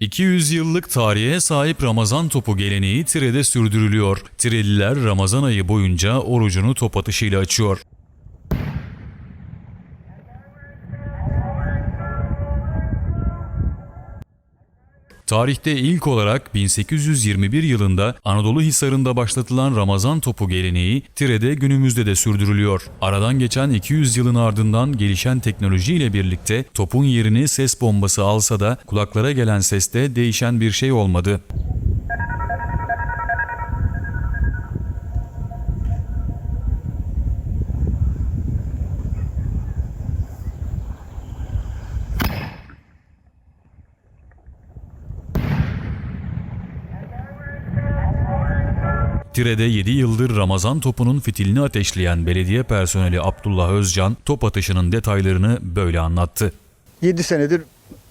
200 yıllık tarihe sahip Ramazan topu geleneği Tire'de sürdürülüyor. Tireliler Ramazan ayı boyunca orucunu top atışıyla açıyor. Tarihte ilk olarak 1821 yılında Anadolu Hisarı'nda başlatılan Ramazan topu geleneği Tire'de günümüzde de sürdürülüyor. Aradan geçen 200 yılın ardından gelişen teknolojiyle birlikte topun yerini ses bombası alsa da kulaklara gelen seste değişen bir şey olmadı. Tire'de 7 yıldır Ramazan topunun fitilini ateşleyen belediye personeli Abdullah Özcan top atışının detaylarını böyle anlattı. 7 senedir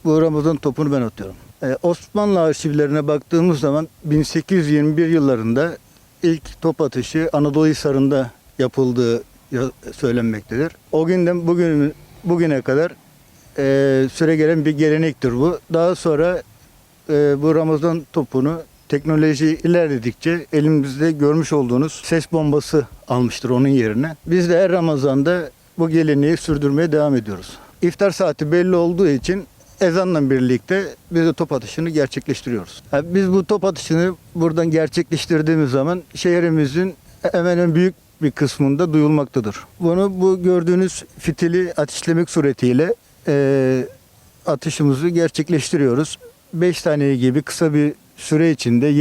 bu Ramazan topunu ben atıyorum. Ee, Osmanlı arşivlerine baktığımız zaman 1821 yıllarında ilk top atışı Anadolu Hisarı'nda yapıldığı ya- söylenmektedir. O günden bugün bugüne kadar e, süre gelen bir gelenektir bu. Daha sonra e, bu Ramazan topunu teknoloji ilerledikçe elimizde görmüş olduğunuz ses bombası almıştır onun yerine. Biz de her Ramazan'da bu geleneği sürdürmeye devam ediyoruz. İftar saati belli olduğu için ezanla birlikte biz de top atışını gerçekleştiriyoruz. Yani biz bu top atışını buradan gerçekleştirdiğimiz zaman şehrimizin hemen hemen büyük bir kısmında duyulmaktadır. Bunu bu gördüğünüz fitili ateşlemek suretiyle eee atışımızı gerçekleştiriyoruz. 5 tane gibi kısa bir süre içinde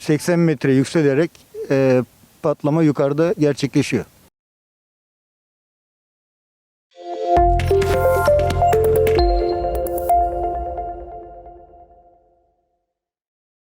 70-80 metre yükselerek eee, patlama yukarıda gerçekleşiyor.